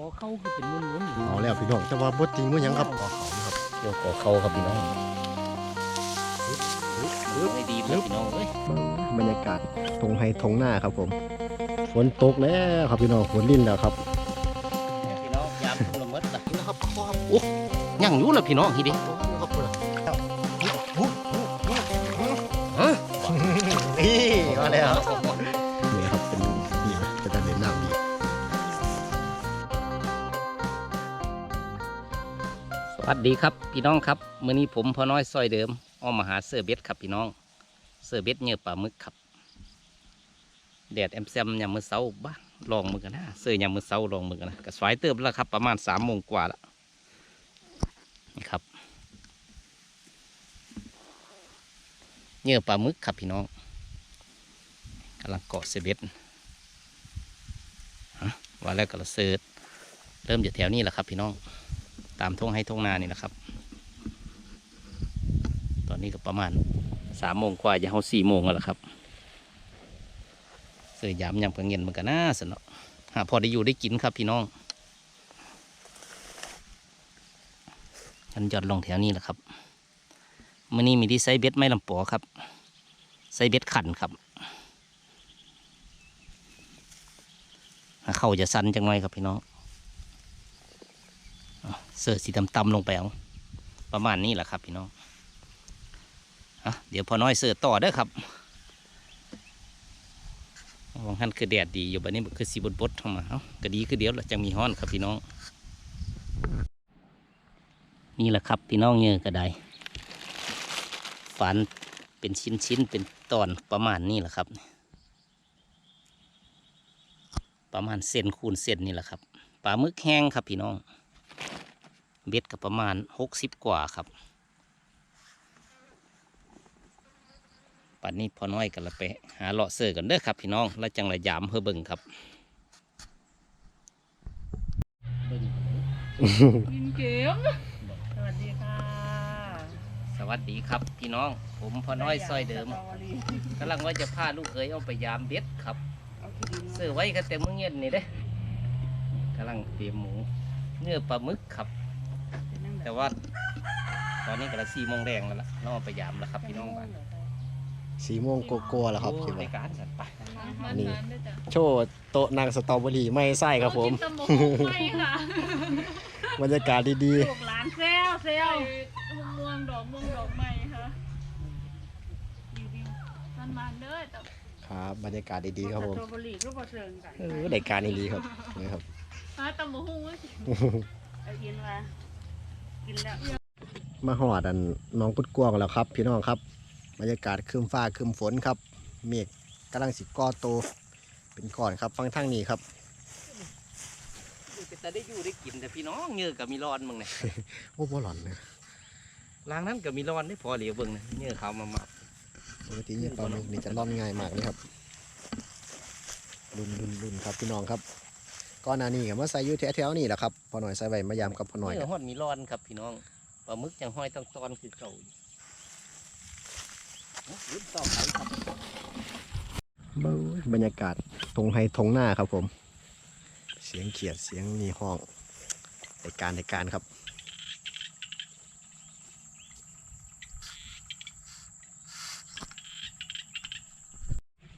ขอเข้าคือเป็นมุนมุนเอาแล้วพี่น้องแต่ว่าบ่จริงบ่หยังครับขอเขาครับเดี๋ยวขอเข้าครับพี่น้องไม่ดีเลยพี่น้องเอ้ยบรรยากาศทงไฮทงหน้าครับผม ฝนตกแล้วครับพี่น้องฝนลิ้นแล้วครับพี่น้องยามละเมิดละนะครับโอ้ยังอยู่ละพี่น้องทีเดียวฮะนี่มาแล้ว สวัสดีครับพี่น้องครับมื้อนี้ผมพ่อน้อยซอยเดิมเออกมาหาเสื้อเบ็ดครับพี่น้อง เสื้อเบ็ดเหนื้อปลาหมึกครับแดดแอมแซมยามมื้อเช้าบ้าลองมือกันนะเสื้อยามมื้อเช้าลองมือกันนะก็สวยเติบแล้วครับ ประมาณสามโมงกว่าแล้วนี่ครับเหนื้อปลาหมึกครับพี่น้องกำลังเกาะเสื้อเบ็ดฮะว่าแล้วก็ละเสิร์ชเริ่มจากแถวนี้แหละครับพี่น้อง ตามทงให้ทงนานี่นะครับ ตอนนี้ก็ประมาณสามโมงกว่าจะเข้าสี่โมงแล้วครับเสือยามยำกระเงียนมันก็น่าสนอหาพอได้อยู่ได้กินครับพี่น้องฉันจอดลงแถวนี้แหละครับมื่อนี้มีที่ไซเบ็ดไม่ลำปอครับไซเบ็ดขันครับเข้าจะสั้นจังไงครับพี่น้อง เสื้อสีดำๆลงไปเอาประมาณนี้แหละครับพี่น้องเดี๋ยวพอน้อยเสื้อต่อเด้อครับวางหันคือแดดดีอยู่บัดนี้คือสีบดบดเข้ามาเอาก็ดีคือเดี๋ยวละจังมีฮ้อนครับพี่น้อง นี่แหละครับพี่น้องเงือกระไดฝันเป็นชิ้นๆเป็นตอนประมาณนี้แหละครับ ประมาณเส้นคูณเส้นนี่แหละครับปลาหมึกแห้งครับพี่น้อง เบ็ดก็ประมาณหกสิบกว่าครับปันนี้พอน้อยกันละไปหาเลาะเสือกันเด้อครับพี่น้องแล้วจังระยามเพื่อเบิ่งครับเบิ่งยินเกมสวัสดีค่ะ สวัสดีครับพี่น้อง ผมพอน้อยซอยเดิมสตรอเบอรี่กำลังว่าจะพาลูกเขยเอาไปยามเบ็ดครับเอาขี้ดินมาซื้อไว้กันแต่มื้อเย็นนี่เด้กำลังเตรียมหมูเนื้อปลาหมึกครับเป็นนั่ง แต่ว่า ตอนนี้ก็ละสี่โมงแดงแล้วล่ะเราเอาไปยามแล้วครับพี่น้องบ้านสีม่วงโกโก้แล้วครับคิดในว่า การสันไปมันนี่มันด้วยจ้ะโชว์โต๊ะนางสตรอเบอรี่ไม่ไส้ครับผมเอากินตำบักหุ่งไม่ค่ะบรรยากาศดีลูกหลานเซลเซลม่วงดอกม่วงดอกไม้ค่ะอยู่ดีมันมันเด้อแต่ๆ ครับ บรรยากาศดีๆครับผมสตรอเบอรี่ก็บ่เชิงกันเออได้การดีครับนี่ครับฮะตำบักหุ่งว่าสิเอากินมากินแล้ว มาหอดอันน้องกุดกวางแล้วครับ พี่น้องครับบรรยากาศครึมฟ้าครึมฝนครับ เมฆกำลังสิก่อโตวเป็นก่อนครับฟังทางนี้ครับแต่ได้อยู่ได้กินแต่พี่น้องเนื้อกับมีร้อนมึงเนี่ยโอ้บ่หลอนนะล้างนั้นกับมีร้อนได้พอเหลียวเบิ่งนะเนื้อเขามามาปกติเนี่ยตอนนี้นี่จะร่อนง่ายมากเลยครับรุนรุนรุนครับพี่น้องครับ ก้อนหนานี้ก็มาใส่อยู่แถวๆนี่แหละครับพอหน่อยใส่ใบมะยามกับพอหน่อยเนื้อฮอดมีร้อนครับพี่น้องปลาหมึกยังห้อยต้องตอนคือเก่าอยู่เอาลุ้นต่อไปครับเบ้ยบรรยากาศทงไฮทงหน้าครับผม เสียงเขียดเสียงมีห้องในการในการครับ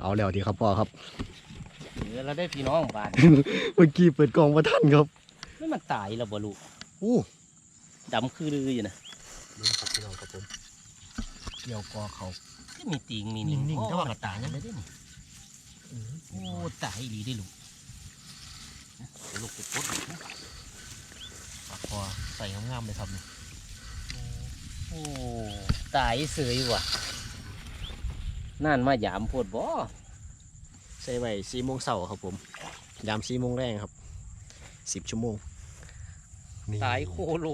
เอาแล้วดีครับพ่อครับเห ลือแล้วได้พี่น้องบาดเมื่อกี้เปิดกล่องมาทันครับไม่มันตายแล้วบ่ลูกอู้ดำคือลืออยู่นะนี่ครับพี่น้องครับผมเกี่ยวกอเขาก็มีตีงมีนิ่งนิ่งๆโอ้แต่ว่าก็ตายนะเลยได้นี่โอ้ตายอีหลีได้ลูกนะเดี๋ยวลูกไปปลดอีกนะปากคอใส่งามๆเลยครับนี่โอ้ตายเสยว่ะนั่นมาหยามโพดบ่ ใส่ไว้สี่โมงเสาร์ครับผม ยามสี่โมงแรงครับสิบชั่วโมงนี่ตายโคโล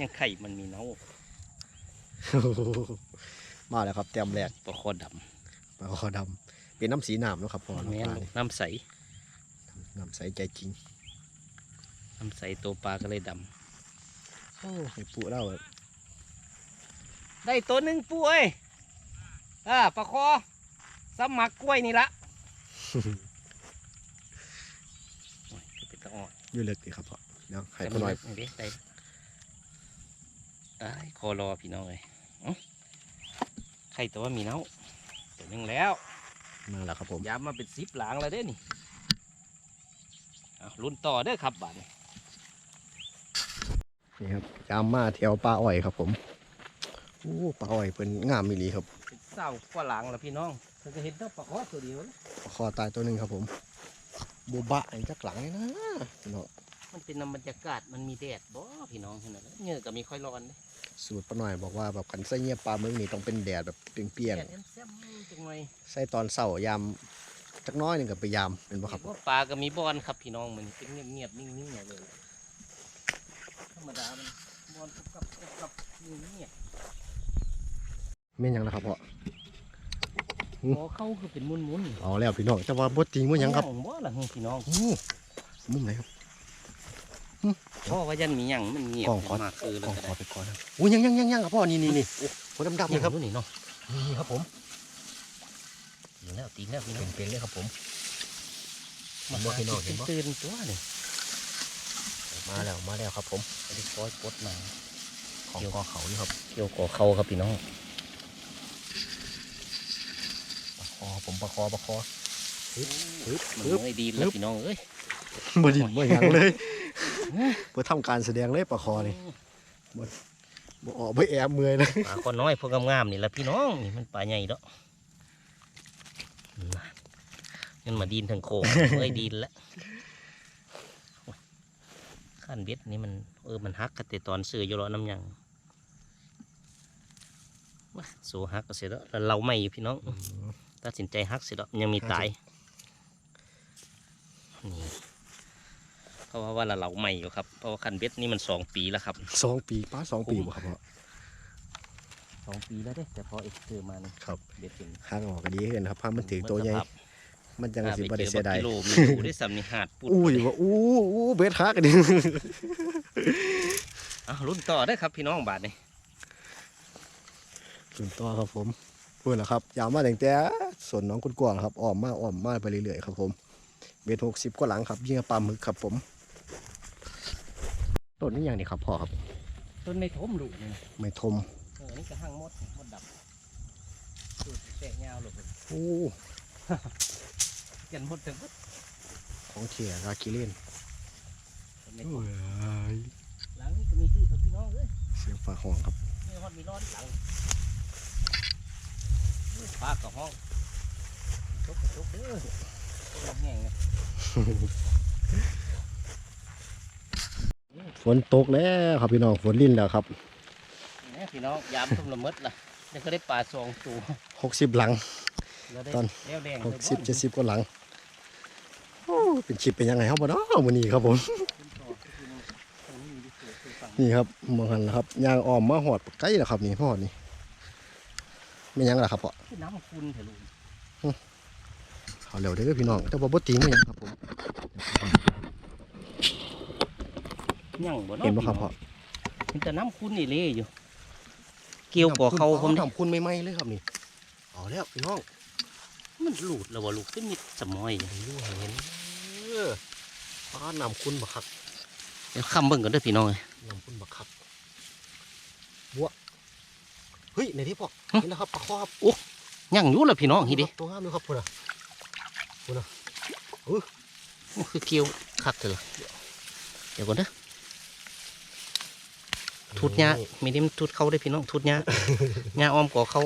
ยังไข่มันมีเนามาแล้วครับเตรียมแรกปลาคอดปลาคอดำเป็นน้ำสีน้ำเนาะครับพ่อำน้ำแม่ปลานนี่น้ำใส น้ำใสใจจริงน้ำใสตัวปลาก็เลยดโอ้ให้ปูเล่าแบบำได้ตัวหนึ่งปุ้ยอ่าปลาคอ สมักกล้วยนี่ละโอ้ยคือเป็นตะอ่อนอยู่เลิกดีครับพ่อเดี๋ยวให้พ่อหน่อยเด็ได้ได้คอรอพี่น้องเลยเอ้าใครตัวว่ามีเนาตัวหนึงแล้วมาแล้วครับผมยามมาเป็นสิบหลังแล้วเด้นี่เอารุ่นต่อเด้อครับบัดนี้นี่ครับยามมาแถวปลาอ้อยครับผมโอ้ปลาอ้อยเป็นงามมิลีครับเป็นเศร้ากว่าหลังแล้วพี่น้อง เพิ่นก็เห็นต้องปลาคอตัวเดียวนะปลาคอตายตัวหนึ่งครับผมบูบะไอ้จักหลังเลยนะพี่น้องมันเป็นน้ำบรรยากาศมันมีแดดบ่พี่น้องเห็นไหมเหงื่อก็มีค่อยร้อนเด้สูตรป้าหน่อยบอกว่าแบบขันไส้เงียบปลาเมืองนี่ต้องเป็นแดดแบบเปรี้ยงแดดแซมๆจังไงๆใส่ตอนเสาร์ยามจักหน้อยหนึ่งกับไปยามเป็นบ่ครับว่าปลาก็มีบอนครับพี่น้องมันเป็นเงียบๆนิ่งๆอย่างเลยธรรมดามันบอนกับกับกับเงียบแม่นหยังนะครับพ่อ อืมๆพอเข้าคือเป็นมุนๆเอาแล้วพี่น้องจะว่าบดจริงว่าหยังครับบ่ล่ะพี่น้องโอ้มุมไหนครับพ่อว่ายันมีหยังมันเงียบกล้องขอมากคือเลขยอก็ขได้อไปก่อนนะโอ้ยยังยังยังยังครับพ่อนี่นี่นี่โอ้โหดำๆนี่นี่คครัรับบนี่เนาะนี่ครับผมตีนแล้วตีนแล้วพี่น้องเป็นๆเลยครับผมมาบ่พี่น้องเห็นบ่ตื่นตัวนี่มาแล้วมาแล้วครับผมไอ้คอยปลดมาของคอเขานี่ครับเกี่ยวก่อเขาครับพี่น้อง ปลาคอผมปลาคอปลาคอปึ๊บปึ๊บมันปึ๊บไม่ดีแล้วพี่น้องเอ้ยบ่ดินบ่หยังเลยเพื่อทำการแสดงเลยปลาคอนี่บ่ออกบ่แอบเมื่อยเลยปลาคนน้อยพวกงามๆนี่แหละพี่น้องนี่มันปลาใหญ่เนาะนั่นมันมาดินทางโค้งเอ้ยดินแล้วขั้นเบ็ดนี่มันเออมันฮักกันแต่ตอนซื้ออยู่รอน้ำหยังมาสู้ฮักก็เสร็จแล้วแล้วเราไม่อยู่พี่น้อง ตัดสินใจฮักเสร็จแล้วยังมีตายนี่เพราะว่าว่าเราใหม่อยู่ครับเพราะว่าคันเบ็ดนี่มันสองปีแล้วครับสองปีป้าสองปีบ่ครับพ่อสองปีแล้วเด้แต่พอเอ็กเจอมานี่ครับเบ็ดเป็นข้างออกก็ดีขึ้นครับพามันถือตัวใหญ่มันจังสิบ่ได้เจเสียดายกิโลมีอยู่ได้สำนิหาดปุดอุ้ยว่าอู้อู้เบ็ดฮักอันนี้อะรุ่นต่อได้อครับพี่น้องบาทนี่ส่วนตัวครับผมเพื่อนละครับยาวมาตั้งแต่ส่วนน้องกุดกวางครับอ้อมมาอ้อมมาไปเรื่อยๆครับผมเบ็ดหกสิบกว่าหลังครับยิงกับปลาหมึกครับผมต้นนี้อย่างนี้ครับพ่อครับต้นในทมลูกนี่นะไม่ทมเออนี่ก็หั่งมดมดดับสูตรแตกยาวลูกเลยโอ้กันมดเต็มมดของเทียราคิเลนต้นในทมหลังนี่ก็มีที่ครับพี่น้องเอ้ยเสียงฟ้าห้องครับมีฮอดมีร้อนหลังปลากับห้อง จกกระจกเด้อลำแห้งไงฝนตกแล้วครับพี่น้องฝนลิ่นแล้วครับนี่พี่น้องยามทุ่มละมดล่ะเดี๋ยวก็ได้ปลาสองตัวหกสิบหลังแล้วได้ตอนแล้วแดงหกสิบเจ็ดสิบกว่าหลังโอ้เป็นชิปเป็นยังไงครับบ่เนาะมื้อนี้ครับผมนี่ครับมองหันแล้วครับยางอ้อมมาหอดใกล้แล้วครับนี่พ่อนี่ไม่ยังล่ะครับพ่อคือน้ำคุณเถอะลูก เอาเร็วเด้อพี่น้องแต่ว่าบ่ตีไม่ยังครับผมยังบ่เนาะเห็นบ่ครับพ่อเห็นแต่น้ำคุณนี่เลยอยู่ เกี่ยวกับเขาผมทำคุณไม่ไหมเลยครับนี่เอาแล้วพี่น้อง มันหลุดแล้วว่าลูกขึ้นมิดสมอยอยู่เห็นอยู่เห็นเออป้านำคุณบักคักเดี๋ยวคำเบิ่งกันเด้อพี่น้องเอ้ยนำคุณบักคักบัวเฮ้ยในที่พ่อฮะเห็นแล้วครับปลาคอครับยังอยู่ละพี่น้องฮีดิตัวงามเลยครับพุ่น อะโอ้คือเกี่ยวคักเถอะล่ะเดี๋ยวก่อนเด้อทุดหญ้ามีนี่มันทุดเข้าได้อพี่น้องทุดหญ้าหญ้าอ้อมก่อเข้า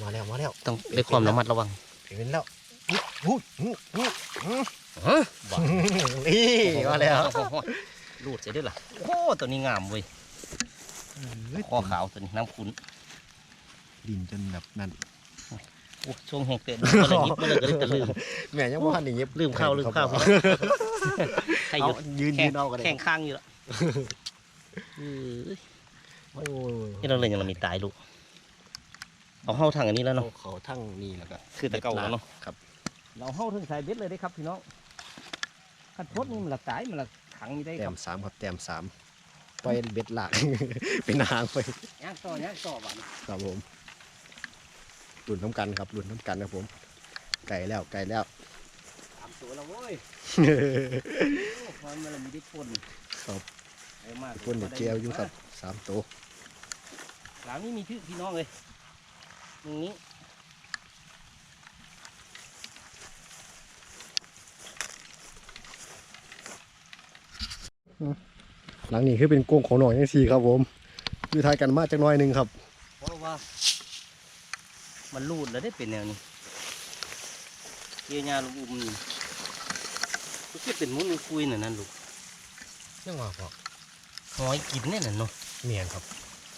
มาแล้วมาแล้วต้องด้วยความระมัดระวังเห็นแล้วอู้หูหูหูฮะบ่นี่มาแล้วรูดเสร็จได้อล่ะโอ้ตัวนี้งามเว้ยคอขาวตัวนี้น้ำคุณดินจนแบบนั้นโอ้ช่วงแห่งเตะมันเลยยิบมันเลยก็เลยตะลืมแม่ยังบ่ทันได้เย็บลืมข้าวลืมข้าวครับใครอเอายู่ยืนแข่ยืงนเอากันเลยแข่งข้างอยู่ละเออโอ้นี่เราเลยยังเรามีตายลูกเอาเข้าทางอันนี้แล้วเอาเนาะ เขาทั้งนี่แล้วก็คือแต่เก่าแล้วเนาะครับ เราเข้าถึงสายเบ็ดเลยได้ครับพี่น้องขันพดนี่มันละตายมันละขังอยู่ได้แต้ครัมบสามครับแต้มสามปล่อยเบ็ดหลากเป็นหางไปย่างต่อย่างต่อบ้านครับผม หลุนน้ำกันครับหลุนน้ำกันครับผมไก่แล้วไก่แล้วสามตัวแล้วโว้ยโอ้ความมันละมีได้ปนครับเอามากคนเด็กเจียวอยู่ครับสามตัวหลังนี้มีชื่อพี่น้องเลยตรงนี้หลังนี้คือเป็นกรงของหน่อยยังสี่ครับผมอยู่ทายกันมาจากหน้อยหนึ่งครับเพราะว่า มันรูดแล้วได้เป็นแนวนี้เกี่ยวยาลูกอุ้มนี่มันก็เป็นมุ้นคุยน่ะนั่นลูกยังว่าพอหอยกินเนี่ยน่ะเนาะเมียนครับ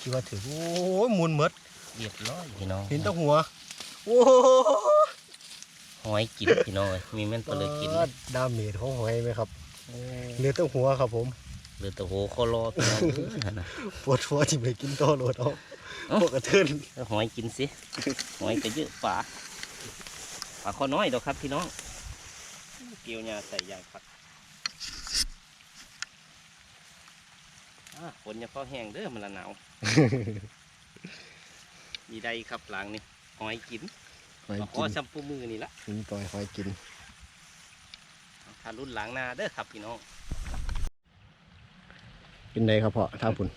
คิดว่าถือโอ้ยมุนหมดเรียบร้อยพี่น้องเห็นแตะหัวโอ้หอยกินพี่น้องเอ้ยมีแม่นปลาเลยกินดาเมจของหอยไหมครับเหลือแตะหัวครับผมเหลือแต่โหคอรอพี่น้องเอ้ยนั่นน่ะปวดหัวที่ไปกินโตโหลดเอาเอ้า พวกกระเทินเอาหอยกินสิหอยก็เยอะป่าป่าข้อน้อยดอกครับพี่น้อง เกี่ยวยาใส่ยางผักอ่าฝนอย่าเฝ้าแห้งเด้อมันละหนาวมีใดครับหลังนี่หอยกินหอยขกิอนชัมปูมือนี่ละกินปล่อยหอยกินถ้ารุ่นหลังหนาเด้อครับพี่น้องเป็นไงครับพ่อท่าพุ่น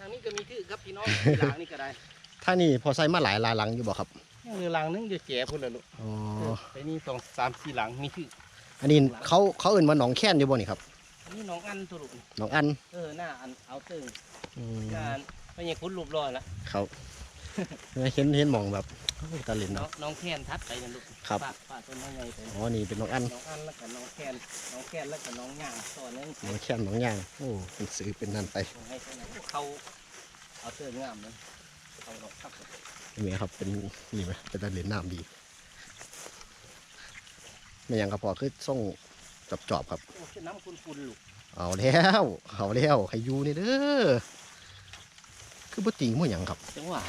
ทางนี้ก็มีทื่อครับพี่น้องที่หลังนี่ก็ได้ท่านี่พอใส่มาหลายลายหลังอยู่บ่ครับยังเหลือหลังนึงอยู่แก่พุ่นละลูกอ๋อไปนี่สองสามสี่หลังมีทื่ออันนี้เขาเขาเอื่นว่าหนองแค้นอยู่บ่นี่ครับอันนี้น้องอันตัวลูกหนองอันเออหน้าอันเอาเติงอืมหน้าอันไม่ใช่คุณรูปรอยละเขาเห็นเห็นหมองแบบโอ้ย ตาเหลินน้อเนาะงน้องแคนทัดไปนั่นลูกครับป้าป้าต้นไม้ใหญ่ไปอ๋อนี่เป็นหนองอันน้องอันแล้วก็น้องแคนน้องแคนแล้วก็น้องย่างต่อนึงหนองแค้นหนองย่างโอ้เป็นซื้อเป็นนั่นไปให้เขานะเขาเอาเติงงามเลยเขาดอกครับเมียครับเป็นนี่ไหมเป็นตาเหลินน้ำดีไม่หยังครับพ่อคือส่งจอบจอบๆครับ โอ้ชื่อน้ำคุณคุณลูกเอาแล้วเอาแล้วใครอยู่นี่เด้อคือบ่ติงบ่หยังครับจังหวะ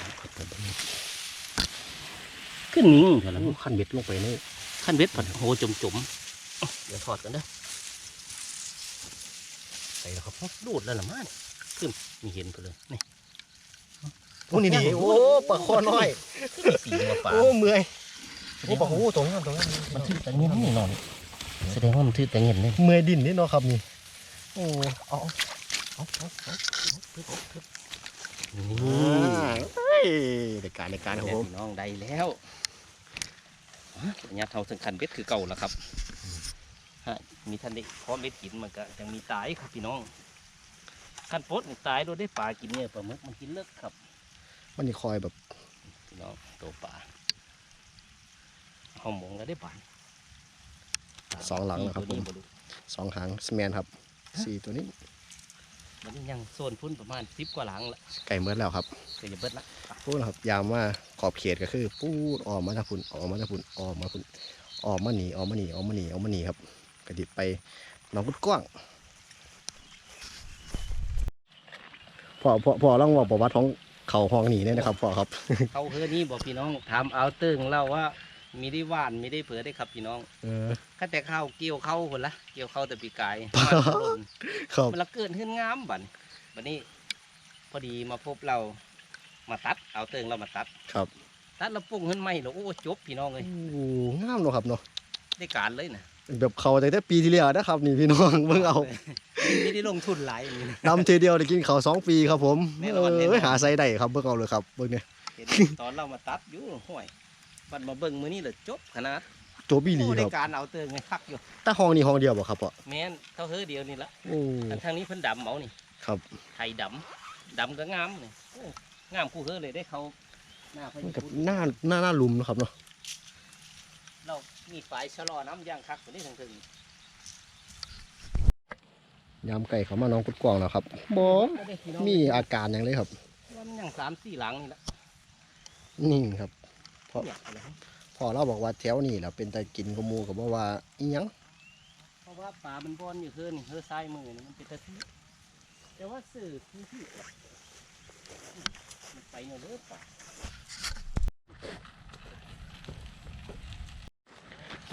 ขึ้นนิ่งเถอะละโอ้ขั้นเบ็ดลงไปนี่ขั้นเบ็ดผัดโหจมจมๆเอ้าเดี๋ยวถอดกันเด้อใส่แล้วครับดูดแล้วละมันขึ้นมีเห็นไปเลยนี่โอ้นี่นี่โอ้ปลาคอน้อยขึ้นมีสีมาป่าโอ้เมื่อยโอ้ปลาโอ้ตรงนั้นตรงนั้นมันถือแต่เงินนี่นอนแสดงว่ามันถือแต่เงินเลยเมื่อยดินนี่เนาะครับนี่โอ้เอาเอาเอาเอานี่อ่าเฮ้ย ในการในการครับผมพี่น้องได้แล้วฮะญาติเท่าสังคันเบ็ดคือเก่าแล้วครับฮะมีท่านได้พร้อมเบ็ดกินมันก็ยังมีตายครับพี่น้องขั้นปดนี่ตายโดยได้ปลากินเนี่ยปลาหมึกมันกินเลิกครับ มันนี่คอยแบบพี่น้องตัวปลาห้องมงแล้วได้ปลาสองหลังนะครับผตัวมนี้บ่รู้สองหางสแมนครับสี่ตัวนี้ มันยังโซนพุ่นประมาณสิบกว่าหลังละไก่เมื่อแล้วครับก็จะเบิดละพูดนะครับ ยามว่าขอบเขตก็คือ ปูดออกมาทางพุ่นออกมาทางพุ่นออกมาพุ่นออกมาหนีออกมาหนีออกมาหนีออกมาหนีครับ กระดิบไปหน้องกุดกว้างพ่อพ่อพ่อลองบอกประวัติของเขาห้องหนีเนี่ยนะครับพ่อครับ เขาเฮือนี่บอกพี่น้องถามเอาเติ้งเล่าว่า มีได้ว่านมีได้เผือได้ครับพี่น้องเออก็แต่ข้าวเกี่ยวเข้าคนละเกี่ยวเข้าแต่ปีกายครับมันหล่นครับมันละเกิดขึ้นงามบัดบัดนี้ พอดีมาพบเรามาตัด เอาเติ้งเรามาตัด ครับตัดแล้วปุ้งขึ้นไม่หรอโอ้จบพี่น้องเลยโอ้งามเนาะครับเนาะได้การเลยนะแบบเขาแต่แต่ปีที่แล้วนะครับ นี่พี่น้องเบิ่งเอาไม่ได้ลงทุนหลายอย่างนี้นะ ดำทีเดียวได้กินเขาวสองปีครับผมแน่นอนแน่นอน เอ้ยหาไซได้ครับเบิ่งเอาเลยครับเบิ่งเนี่ยเห็นตอนเรามาตัดอยู่ห้วย บัดมาเบิ่งมือนี่เลยจบขนาดโจบีหลีโอ้คได้รับการเอาเติ้งไงคักอยู่แตาห้องนี่ห้องเดียวบ่ครับพ่อแม่นเท่าเฮือเดียวนี่ละโอ้ อันทางนี้เพิ่นดำเอานี่ครับ ไทยดำดำก็งามนี่โอ้งามคู่เฮือเลยได้เขาหน้าพมันญากับคุหน้าหน้าหน้าลุมเนาะครับเนาะเรามีฝายชะลอน้ำย่างคักตัวนี้ทางถึงยามไก่เขามาน้องกุดกวางแล้วครับบ่ก็ได้พี่น้องมีอาการอย่างเลยครับว่ามันย่างสามสี่หลังนี่ละ นิ่งครับ เพราะเนี่ยอะไรพอเราบอกว่าแถวนี่แหละเป็นแต่กินกบหมูกับว่าว่าอีหยังเพราะว่าปลามันบอนอยู่เฮือนี่เฮือซ้ายมือนี่มันเป็นตะที่แต่ว่าสื่อพื้นที่มันไปเนี่ยเด้อปลา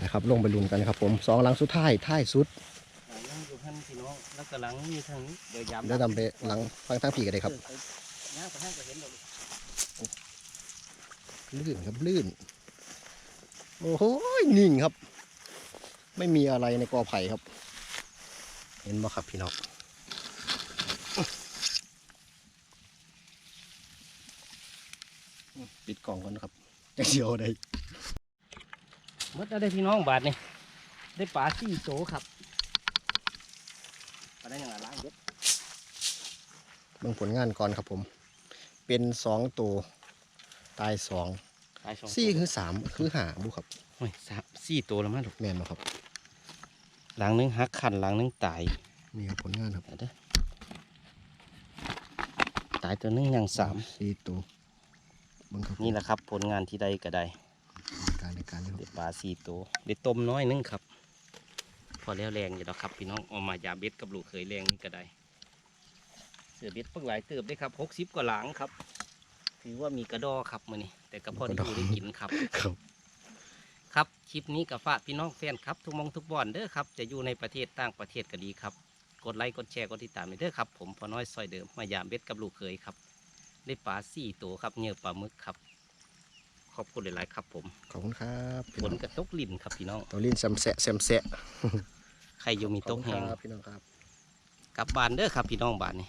นะครับลงไปลุนกันครับผมสองหลังสุดท้ายท้ายสุดหลังยังอยู่พันพี่น้องแล้วก็หลังมีทางนี้เดี๋ยวยามแล้วทำไปหลังฟังทางผีกันเลยครับเออไปย่างไปห้างก็เห็นดอก ลื่นครับลื่น โอ้โหนิ่งครับ ไม่มีอะไรในกอไผ่ครับ เห็นบ่ครับพี่น้องปิดกล่องก่อนนะครับจะเดียวได้เมื่อได้พี่น้องบาทนี่ได้ปลาสี่โตครับปลาได้ยังไงล้างเบ็ดเบิ่งผลงานก่อนครับผม เป็นสองตัว ตายสองตายสองสี่คือสามคือหาบุครับโอ้ยสามสี่ตัวแล้วมั้งลูกแม่นบ่ครับ หลังหนึงหักขันหลังหนึงตายนี่ครับผลงานครับเดี๋ยวเด้อตายตัวหนึงยังสามสี่ตัวเบิ่งครับนี่แหละครับ ผลงานที่ใดก็ได้การในการนะครับได้ปลาสี่ตัวได้ต้มน้อยหนึงครับ พอแล้วแรงอยู่แล้วครับ พี่น้องเอามายาเบ็ดกับลูกเคยแรงนี่ก็ได้เสือเบ็ดเพิ่งหลายเติบได้ครับหกสิบกว่าหลังครับ ถือว่ามีกระดอครับมือนี้แต่ก็พอได้อยู่ได้กินครับครับ ครับคลิปนี้กับฝากพี่น้องแฟนครับ ทุกหมองทุกบ่อนเด้อครับ จะอยู่ในประเทศต่างประเทศก็ดีครับ กดไลค์กดแชร์กดติดตามไปเด้อครับผมพอน้อยซอยเดิมมายามเบ็ดกับลูกเคยครับ ได้ปลาสี่ตัวครับเหยื่อปลาหมึกครับ ขอบคุณหลายๆครับ ผมขอบคุณครับพี่ฝน้นองกระตกลิ่นครับพี่น้องตัวลิ้นแซมแสะแซมแสะใครอยู่มีขอบโต๊ะคุณแหงครับพี่น้องครับ กลับบ้านเด้อครับพี่น้องบ้านนี่